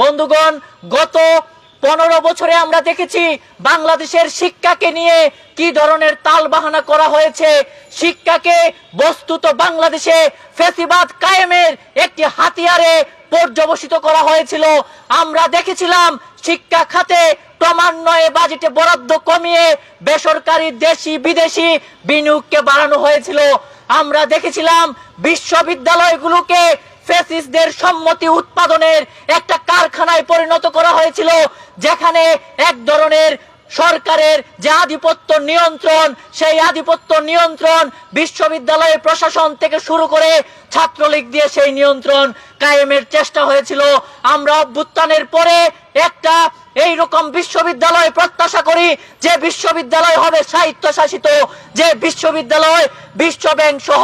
বন্ধুগণ, গত পনেরো বছরে আমরা দেখেছি বাংলাদেশের শিক্ষাকে নিয়ে কি ধরনের তাল বাহানা করা হয়েছে। শিক্ষাকে বস্তুত বাংলাদেশে ফেসিবাদ কায়েমের একটি হাতিয়ারে পর্যবসিত করা হয়েছিল। আমরা দেখেছিলাম শিক্ষা খাতে ক্রমান্বয়ে বাজেটে বরাদ্দ কমিয়ে বেসরকারি দেশি বিদেশি বিনিয়োগকে বাড়ানো হয়েছিল। আমরা দেখেছিলাম বিশ্ববিদ্যালয়গুলোকে ফেসিসদের সম্মতি উৎপাদনের একটা কারখানায় পরিণত করা হয়েছিল যেখানে এক ধরনের সরকারের যে আধিপত্য নিয়ন্ত্রণ, সেই আধিপত্য নিয়ন্ত্রণ বিশ্ববিদ্যালয়ের প্রশাসন থেকে শুরু করে ছাত্রলীগ দিয়ে সেই নিয়ন্ত্রণ কায়েমের চেষ্টা হয়েছিল। আমরা অভ্যুত্থানের পরে একটা এই রকম বিশ্ববিদ্যালয় প্রত্যাশা করি, যে বিশ্ববিদ্যালয় হবে সাহিত্য শাসিত যে বিশ্ববিদ্যালয় বিশ্ব ব্যাংক সহ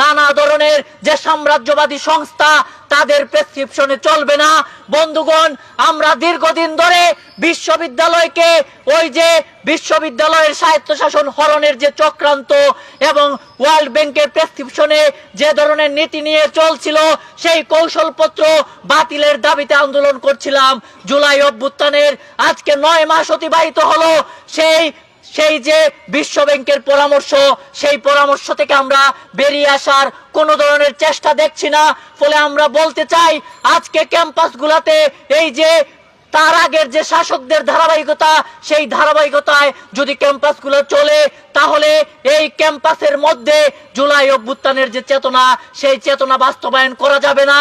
নানা ধরনের যে সাম্রাজ্যবাদী সংস্থা, তাদের প্রেসক্রিপশনে চলবে না। বন্ধুগণ, আমরা দীর্ঘদিন ধরে বিশ্ববিদ্যালয়কে ওই যে বিশ্ববিদ্যালয়ের স্বায়ত্তশাসন হরণের যে চক্রান্ত এবং ওয়ার্ল্ড ব্যাংকের প্রেসক্রিপশনে যে ধরনের নীতি নিয়ে চলছিল, সেই কৌশলপত্র বাতিলের দাবিতে আন্দোলন করছিলাম। জুলাই অভ্যুত্থানের আজকে নয় মাস অতিবাহিত হলো, সেই সেই যে বিশ্ব ব্যাংকের পরামর্শ, সেই পরামর্শ থেকে আমরা বেরিয়ে আসার কোনো ধরনের চেষ্টা দেখছি না। ফলে আমরা বলতে চাই, আজকে ক্যাম্পাসগুলোতে এই যে তার আগের যে শাসকদের ধারাবাহিকতা, সেই ধারাবাহিকতায় যদি ক্যাম্পাসগুলো চলে, তাহলে এই ক্যাম্পাসের মধ্যে জুলাই অভ্যুত্থানের যে চেতনা, সেই চেতনা বাস্তবায়ন করা যাবে না।